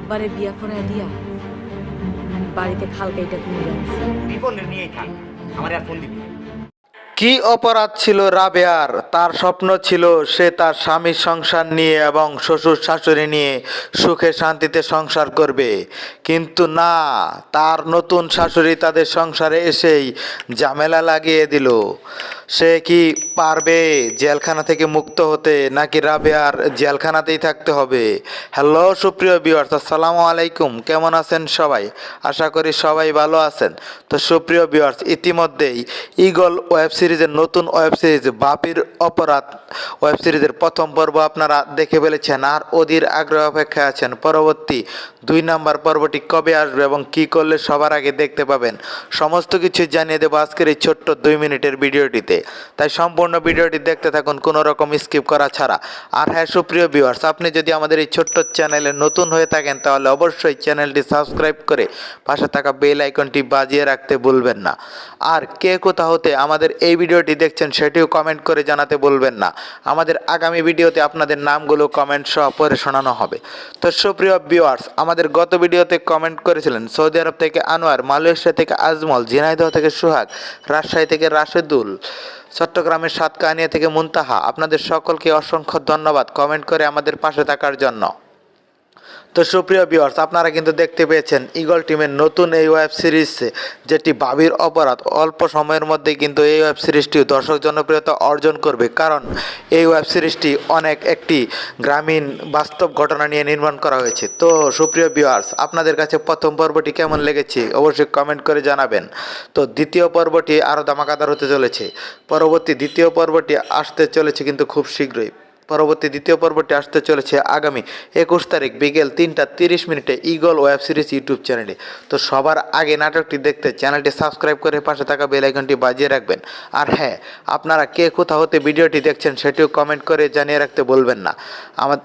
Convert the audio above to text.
আব্বারে বিয়া করে দিয়া বাড়িতে খালকাইটা নিয়েই থাক আমার আর ফোন দিবি কি অপরাধ ছিল রাবেয়ার? তার স্বপ্ন ছিল সে তার স্বামীর সংসার নিয়ে এবং শ্বশুর শাশুড়ি নিয়ে সুখে শান্তিতে সংসার করবে। কিন্তু না তার নতুন শাশুড়ি তাদের সংসারে এসেই ঝামেলা লাগিয়ে দিল। সে কি পারবে জেলখানা থেকে মুক্ত হতে, নাকি রাবেয়ার জেলখানাতেই থাকতে হবে? হ্যালো সুপ্রিয় বিওয়ার্স আসসালামু আলাইকুম। কেমন আছেন সবাই? আশা করি সবাই ভালো আছেন। তো সুপ্রিয় বিওয়ার্স ইতিমধ্যেই ইগল ওয়েব সিরিজের নতুন ওয়েব সিরিজ, বাপির অপরাধ ওয়েব সিরিজের প্রথম পর্ব আপনারা দেখে ফেলেছেন, আর অধীর আগ্রহ অপেক্ষায় আছেন। পরবর্তী দুই নাম্বার পর্বটি কবে আসবে এবং কি করলে সবার আগে দেখতে পাবেন, সমস্ত কিছু জানিয়ে দেবো আজকের এই ছোট্ট দুই মিনিটের ভিডিওটিতে। তাই সম্পূর্ণ ভিডিওটি দেখতে থাকুন, কোনো রকম স্কিপ করা ছাড়া। আর হ্যাঁ সুপ্রিয় ভিউয়ার্স আপনি যদি আমাদের এই ছোট্ট চ্যানেলে নতুন হয়ে থাকেন, তাহলে অবশ্যই চ্যানেলটি সাবস্ক্রাইব করে পাশে থাকা বেল আইকনটি বাজিয়ে রাখতে ভুলবেন না। আর কে কোথা হতে আমাদের এই ভিডিওটি দেখছেন, সেটিও কমেন্ট করে জানাতে বলবেন না। আমাদের আগামী ভিডিওতে আপনাদের নামগুলো কমেন্ট সহ পরে শোনানো হবে। তো সুপ্রিয় ভিউয়ার্স আমাদের গত ভিডিওতে কমেন্ট করেছিলেন সৌদি আরব থেকে আনোয়ার, মালয়েশিয়া থেকে আজমল, ঝিনাইদহ থেকে সুহাগ, রাজশাহী থেকে রাশেদুল চট্টগ্রামের সাতকানিয়া থেকে মুনতাহা। আপনাদের সকলকে অসংখ্য ধন্যবাদ। কমেন্ট করে আমাদের পাশে থাকার জন্য। তো সুপ্রিয় ভিউয়ার্স আপনারা কিন্তু দেখতে পেয়েছেন ইগল টিমের নতুন এই ওয়েব সিরিজ যেটি বাবির অপরাধ। অল্প সময়ের মধ্যে কিন্তু এই ওয়েব সিরিজটি দর্শক জনপ্রিয়তা অর্জন করবে। কারণ এই ওয়েব সিরিজটি অনেক একটি গ্রামীণ বাস্তব ঘটনা নিয়ে নির্মাণ করা হয়েছে। তো সুপ্রিয় ভিউয়ার্স আপনাদের কাছে প্রথম পর্বটি কেমন লেগেছে অবশ্যই কমেন্ট করে জানাবেন। তো দ্বিতীয় পর্বটি আরও দামাকাদার হতে চলেছে। পরবর্তী দ্বিতীয় পর্বটি আসতে চলেছে কিন্তু খুব শীঘ্রই। পরবর্তী দ্বিতীয় পর্বটি আসতে চলেছে আগামী একুশ তারিখ বিকেল তিনটা তিরিশ মিনিটে ইগল ওয়েব সিরিজ ইউটিউব চ্যানেলে। তো সবার আগে নাটকটি দেখতে চ্যানেলটি সাবস্ক্রাইব করে পাশে থাকা বেল আইকনটি বাজিয়ে রাখবেন। আর হ্যাঁ আপনারা কে কোথাও হতে ভিডিওটি দেখছেন সেটিও কমেন্ট করে জানিয়ে রাখতে বলবেন না। আমার